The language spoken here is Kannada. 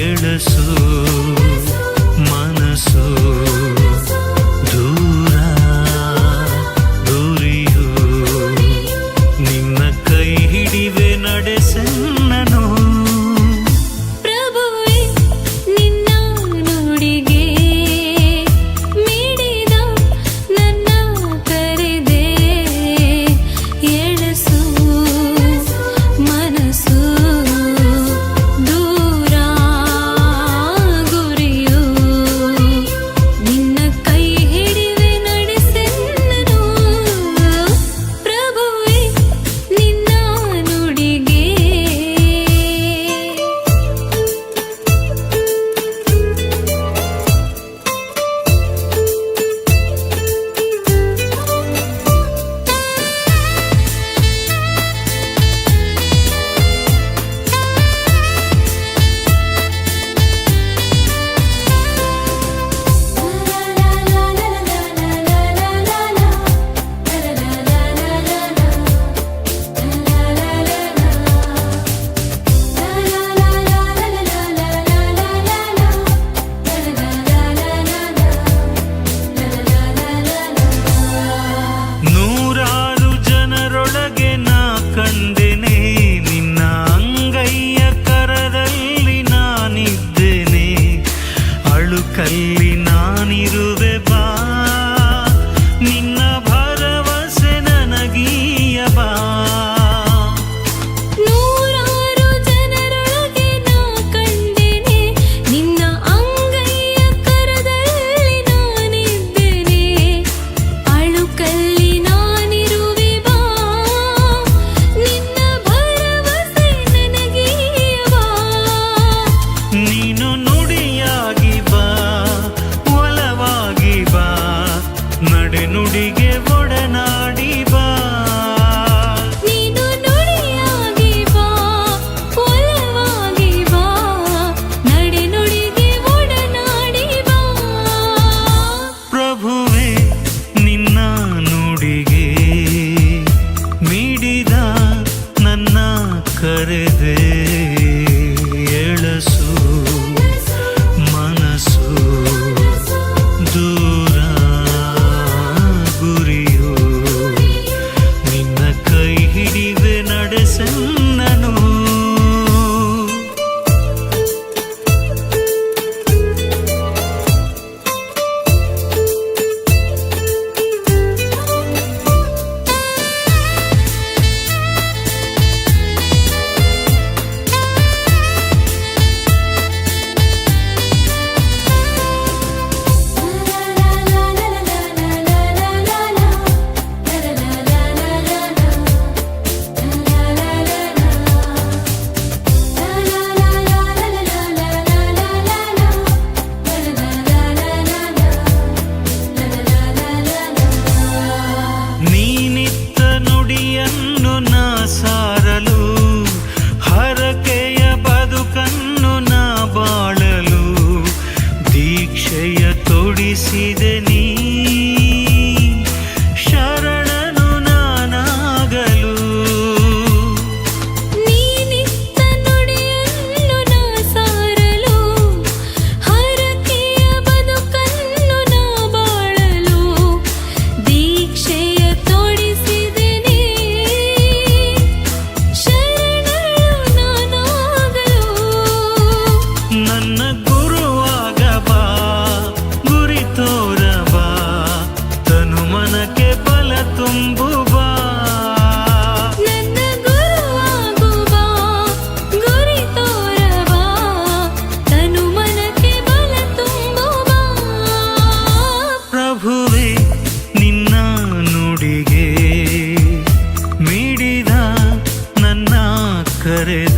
ಎಳಸು ಮನಸ್ಸು ದೂರ ದೂರಿಯು ನಿನ್ನ ಕೈ ಹಿಡಿವೆ ನಡೆಸನ್ನ ಕಲ್ಲಿನ ನೀರು ನುಡಿಗೆ ಒಡನಾಡಿ ಬಾ. coração करे